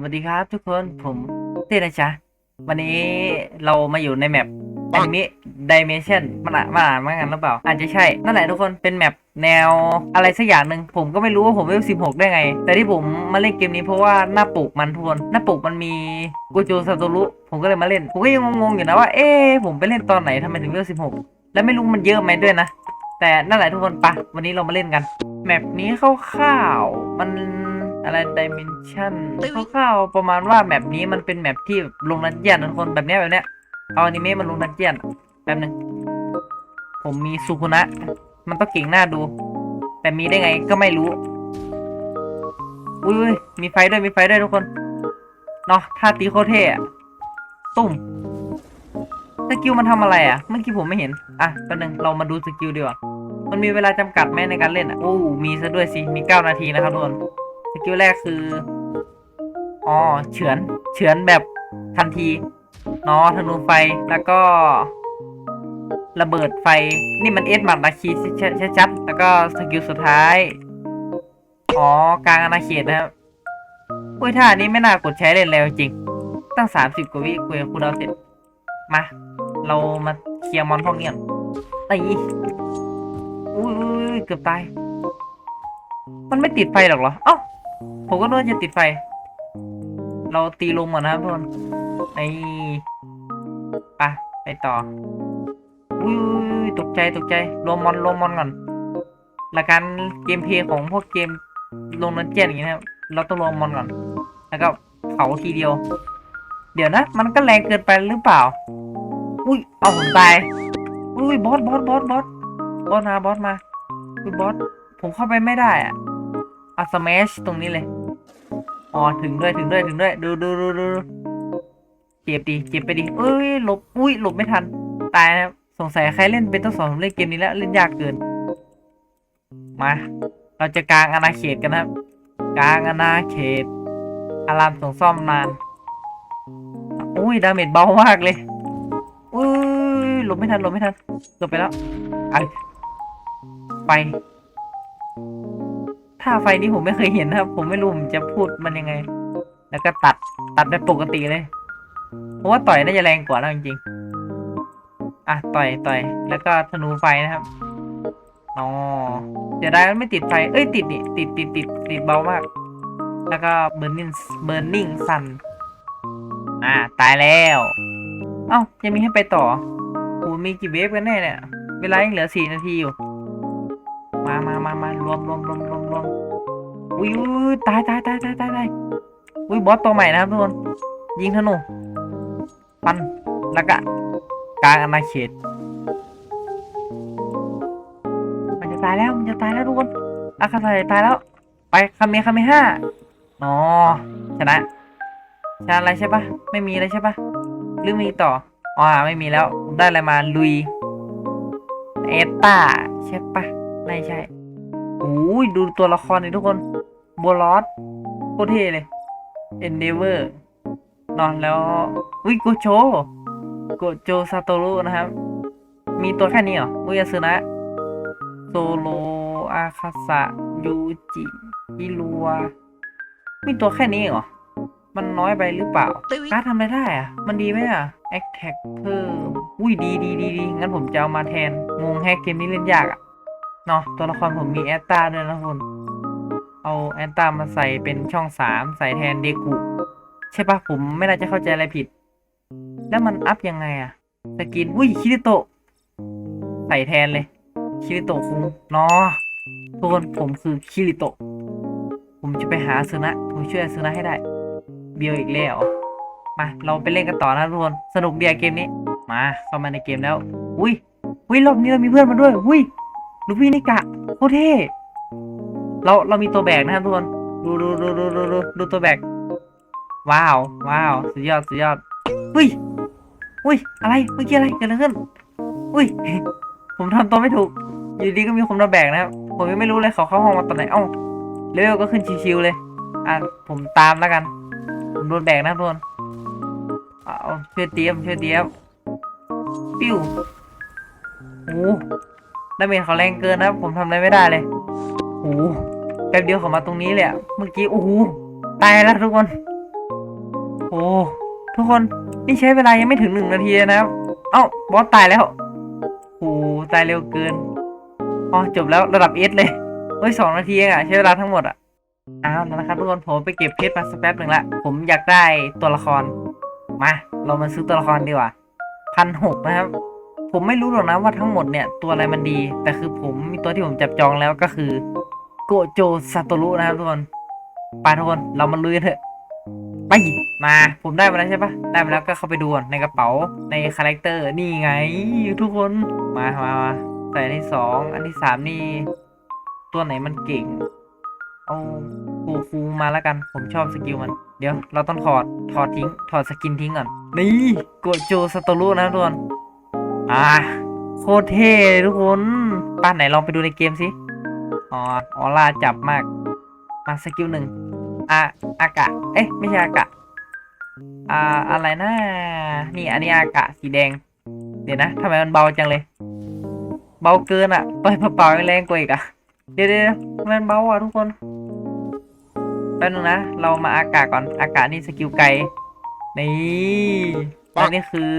สวัสดีครับทุกคนผมเต้นะจ๊ะวันนี้เรามาอยู่ในแมปอนิเมะดิเมชันมันอ่านมันอ่านว่างั้นหรือเปล่าอาจจะใช่ นั่นแหละทุกคนเป็นแมปแนวอะไรสักอย่างหนึ่งผมก็ไม่รู้ว่าผมเวลสิบหกได้ไง แต่ที่ผมมาเล่นเกมนี้เพราะว่าหน้าปกมันทุกคนหน้าปกมันมีกูโจซาโตรุผมก็เลยมาเล่น ผมก็ยังงงๆอยู่นะว่า เอ๊ะผมไปเล่นตอนไหนทำไมถึงเวลสิบหกแล้วไม่รู้มันเยอะไหมด้วยนะ แต่นั่นแหละทุกคนปะวันนี้เรามาเล่นกัน แมปนี้คร่าวๆมัน อะไรดิเมนชันคร่าวๆประมาณว่าแมปนี้มันเป็นแมปที่แบบลงดันเจียนทุกคนแบบเนี้ยแบบเนี้ยเอาอนิเมะมันลงดันเจียนแป๊บนึงผมมีสุคุนะ มันต้องเก่งหน้าดู แต่มีได้ไงก็ไม่รู้อุ้ยอุ้ยมีไฟด้วยมีไฟด้วยทุกคนเนาะท่าตีโคตรเท่อะตุ้มสกิลมันทำอะไรอะ เมื่อกี้ผมไม่เห็น อะแป๊บนึงเรามาดูสกิลดีกว่า มันมีเวลาจำกัดไหมในการเล่นอะ โอ้ มีซะด้วยสิ มีเก้านาทีนะครับทุกคนส กิลแรกคือ อ๋อ เฉือน เฉือนแบบทันทีเนาะธนูไฟ แล้วก็ ระเบิดไฟ นี่มันเอสหมัดนาคีชัดๆ แล้วก็สกิลสุดท้าย อ๋อ กลางอาณาเขตนะครับอุ้ยท่านี้ไม่น่ากดใช้เล่นแล้วจริง ตั้งสามสิบกว่าวิคุยกับคุณเอาเสร็จ มา เรามาเคลียร์มอนพวกนี้ก่อนไอ้อุ้ยอุ้ยอุ้ยเกือบตาย มันไม่ติดไฟหรอกเหรอ เอ้า ผมก็นึกว่าจะติดไฟ เราตีลงก่อนนะครับทุกคนไอ้ไปไปต่ออุ้ยตกใจตกใจรวมมอนรวมมอนก่อนหลักการเกมเพลย์ของพวกเกมลงนันเจียนอย่างเงี้ยนะครับเราต้องรวมมอนก่อน แล้วก็เผาทีเดียว เดี๋ยวนะ มันก็แรงเกินไปหรือเปล่า อุ้ยเอาผมตายอุ้ยบอสบอสบอสบอสบอสมาบอสมาอุ้ยบอสผมเข้าไปไม่ได้อะอะสมัชตรงนี้เลย อ๋อถึงด้วยถึงด้วยถึงด้วย ดูดูดูดูเจ็บดิเจ็บไปดิเอ้ยหลบอุ้ยหลบไม่ทัน ตายนะครับสงสัยใครเล่นเป็นต้องสอนเล่นเกมนี้แล้วเล่นยากเกิน มา เราจะกลางอาณาเขตกันนะครับกลางอาณาเขต อารามส่งซ่อมนานอุ้ยดาเมจเบามากเลยอุ้ยหลบไม่ทันหลบไม่ทันเกือบไปแล้วไอ ถ้าไฟนี้ผมไม่เคยเห็นนะครับ ผมไม่รู้ผมจะพูดมันยังไง แล้วก็ตัดตัดแบบปกติเลย เพราะว่าต่อยน่าจะแรงกว่าแล้วจริงๆ อะต่อยต่อย แล้วก็ธนูไฟนะครับ อ๋อเสียดายมันไม่ติดไฟ เอ้ยติดนี่ติดติดติดติดเบามาก แล้วก็เบ r ร์นิ่งเบ r ร์นิ่งซัน อ่าตายแล้ว เอ้ายังมีให้ไปต่อโหมีกี่เวฟกันแน่เนี่ย เวลายังเหลือสี่นาทีอยู่ามามารวมรวมรวมรวมรวมอุ้ยตายตายตายตายตายตายอุ้ยบอสตัวใหม่นะครับทุกคน ยิงธนูฟันแล้วก็กลางอาณาเขตมันจะตายแล้วมันจะตายแล้วทุกคนอาคาไซตายแล้ว ไปคาเมคาเมห้าอ๋อชนะชนะอะไรใช่ปะไม่มีอะไรใช่ปะหรือมีต่ออ๋อไม่มีแล้วได้อะไรมาลุยเอตตาใช่ปะไม่ใช่ อ้ยดูตัวละครนี่ทุกคนโบลอสโคตรเท่เลยเอนเดเวอร์นอนแล้วอุ้ยโกโจโกโจซาโตรุนะครับ มีตัวแค่นี้เหรอมุยาสึนะโซโลอาคาสะยูจิฮิรัวมีตัวแค่นี้เหรอ มันน้อยไปหรือเปล่าการดทำอะไรได้อะมันดีไหมอะแอคแท็กเพิ่มอุ้ยดีดีดีดีงั้นผมจะเอามาแทน งงแฮกเกมนี้เล่นยากอะ เนาะตัวละครผมมีแอตตาด้วยนะคุณเอาแอตตามาใส่เป็นช่องสามใส่แทนเดกุใช่ปะผมไม่น่าจะเข้าใจอะไรผิด แล้วมันอัพยังไงอะสกินอุ้ยคิริโตะใส่แทนเลย คิริโตะคุงเนาะทุกคนผมคือคิริโตะผมจะไปหาซึนะผมช่วยซึนะให้ได้ เบียวอีกแล้วมา เราไปเล่นกันต่อนะทุกคน สนุกเดียเกมนี้ มาเข้ามาในเกมแล้ว อุ้ยอุ้ยรอบนี้เรามีเพื่อนมาด้วย อุ้ย ลูฟี่นิกะโคเท่เราเรามีตัวแบกนะครับทุกคนดูดูดูดูดูดูดูตัวแบกว้าวว้าวสุดยอดสุดยอดอุ้ยอุ้ยอะไรเมื่อกี้อะไรเกิดอะไรขึ้นอุ้ยผมทำตัวไม่ถูก อยู่ดีก็มีคนมาแบกนะครับผมยังไม่รู้เลยเขาเข้าห้องมาตอนไหนเอ้าเลเวลก็ขึ้นชิวๆเลยอะผมตามแล้วกันผมโดนแบกนะทุกคนเอาช่วยเตรียมช่วยเตรียมปิ้วโอ้ ดาเมจเขาแรงเกินนะผมทำอะไรไม่ได้เลยโอ้หแป๊บเดียวเขามาตรงนี้เลยอะเมื่อกี้โอ้โหตายแล้วทุกคน โอ้ทุกคนนี่ใช้เวลายังไม่ถึงหนึ่งนาทีเลยนะครับเอ้าบอสตายแล้วโอ้ตายเร็วเกินอ๋อจบแล้วระดับเอสเลยเฮ้ยสองนาทีเองอะใช้เวลาทั้งหมดอะอ้าวนะครับทุกคนผมไปเก็บเพชรมาสักแป๊บหนึ่งละผมอยากได้ตัวละครมาเรามาซื้อตัวละครดีกว่าพันหกนะครับ ผมไม่รู้หรอกนะว่าทั้งหมดเนี่ยตัวอะไรมันดี แต่คือผมมีตัวที่ผมจับจองแล้วก็คือโกโจซาโตรุนะครับทุกคนไปทุกคนเรามาลุยกันเถอะไปมาผมได้มาแล้วใช่ปะได้มาแล้วก็เข้าไปดูในกระเป๋าในคาแรคเตอร์นี่ไงทุกคนมามามาใส่อันที่สองอันที่สามนี่ ตัวไหนมันเก่ง เอาฟูฟูมาแล้วกัน ผมชอบสกิลมัน เดี๋ยวเราต้องถอดถอดทิ้งถอดสกินทิ้งก่อนนี่โกโจสโตรุนะทุกคน อ่าโคตรเท่เลยทุกคนป้านไหนลองไปดูในเกมสิอ๋อออร่าจับมาก มาสกิลหนึ่งอาอากะ เอ๊ะ ไม่ใช่อากะ อ่า อะไรนะ นี่ อันนี้อากะสีแดง เดี๋ยวนะทำไมมันเบาจังเลย เบาเกินอะต่อยเปล่าแรงกว่าอีกอะเดี๋ยวเดี๋ยวมันเบาอะทุกคน แป๊บนึงนะ เรามาอากาศก่อน อากาศนี่สกิลไกล นี่อันนี้คือ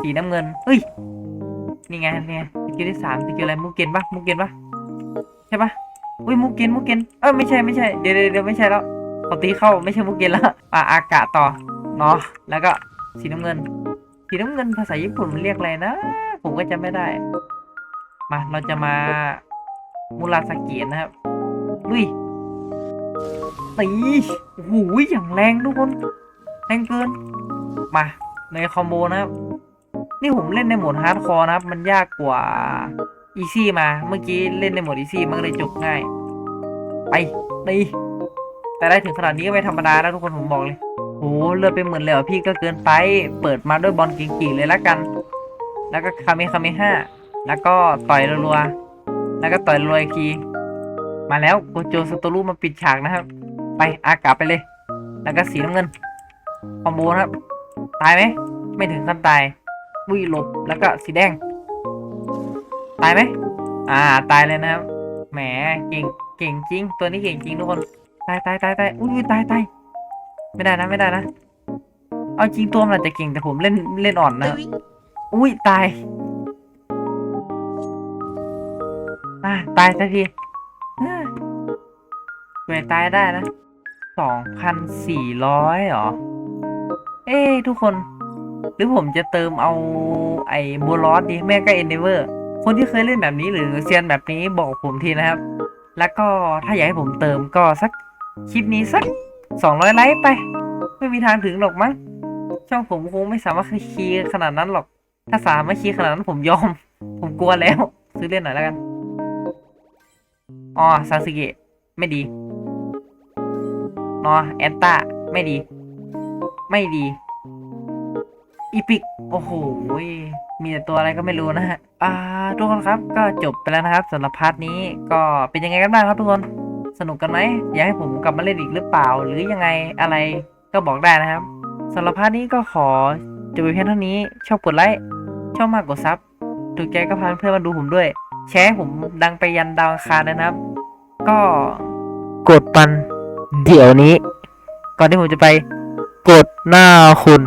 สีน้ำเงินเฮ้ย นี่ไงนี่ไงสกิลที่สามสกิลอะไรมูเกนปะมูเกนปะใช่ปะอุ้ยมุกเกนมุกเกนเออไม่ใช่ไม่ใช่เดี๋ยวเดี๋ยวไม่ใช่แล้วขอตีเข้าไม่ใช่มุกเกนแล้วอะอากาศต่อเนาะแล้วก็สีน้ำเงิน สีน้ำเงินภาษาญี่ปุ่นมันเรียกอะไรนะ ผมก็จำไม่ได้ มาเราจะมามูราสากินะครับลุยตีโอ้โหอย่างแรงทุกคน แรงเกิน มาในคอมโบนะครับ นี่ผมเล่นในโหมดฮาร์ดคอร์นะครับ มันยากกว่าอีซี่มา เมื่อกี้เล่นในโหมดอีซี่มันเลยจบง่าย ไปตีแต่ได้ถึงขนาดนี้ก็ไม่ธรรมดาแล้วทุกคนผมบอกเลยโหเลือดไปหมื่นเลยเหรอพี่ก็เกินไป เปิดมาด้วยบอลกิ่งๆเลยละกัน แล้วก็คาเมคาเมห้าแล้วก็ต่อยรัวๆแล้วก็ต่อยรัวอีกทีมาแล้วโกโจสโตรุมาปิดฉากนะครับ ไปอากาศไปเลย แล้วก็สีน้ำเงินคอมโบนะครับ ตายไหม ไม่ถึงขั้นตาย วิ่หลบแล้วก็สีแดง ตายไหมอ่า ตายเลยนะครับ แหม เก่ง เก่งจริง ตัวนี้เก่งจริงทุกคน ตายตายตายตายอุ้ยตายตายไม่ได้นะไม่ได้นะ เอาจริงตัวมันอาจจะเก่งแต่ผมเล่นเล่นอ่อนนะครับอุ้ยตายอ่าตายสักทีอ่าเวยตายได้นะสองพันสี่ร้อยเหรอ เอ้ทุกคน หรือผมจะเติมเอาไอ้บูลอสดีแม่ก็เอนเดเวอร์คนที่เคยเล่นแบบนี้หรือเซียนแบบนี้บอกผมทีนะครับ แล้วก็ถ้าอยากให้ผมเติมก็สักคลิปนี้สักสองร้อยไลค์ไป ไม่มีทางถึงหรอกมั้ง ช่องผมคงไม่สามารถคีขนาดนั้นหรอก ถ้าสามารถคีขนาดนั้นผมยอม ผมกลัวแล้ว ซื้อเล่นหน่อยแล้วกัน อ๋อซาสึเกะไม่ดีนอแอนตาไม่ดี ไม่ดี อีพิก โอ้โห มีแต่ตัวอะไรก็ไม่รู้นะฮะ อ่า ทุกคนครับ ก็จบไปแล้วนะครับสำหรับพาร์ทนี้ ก็เป็นยังไงกันบ้างครับทุกคน สนุกกันไหม อยากให้ผมกลับมาเล่นอีกหรือเปล่า หรือยังไงอะไร ก็บอกได้นะครับสำหรับพาร์ทนี้ก็ขอจบไปเพียงเท่านี้ ชอบกดไลค์ ชอบมากกดซับ ถูกใจก็พาเพื่อนมาดูผมด้วย แชร์ให้ผมดังไปยันดาวอังคารนะครับ ก็กดปันเดี๋ยวนี้ ก่อนที่ผมจะไป กดหน้าคุณ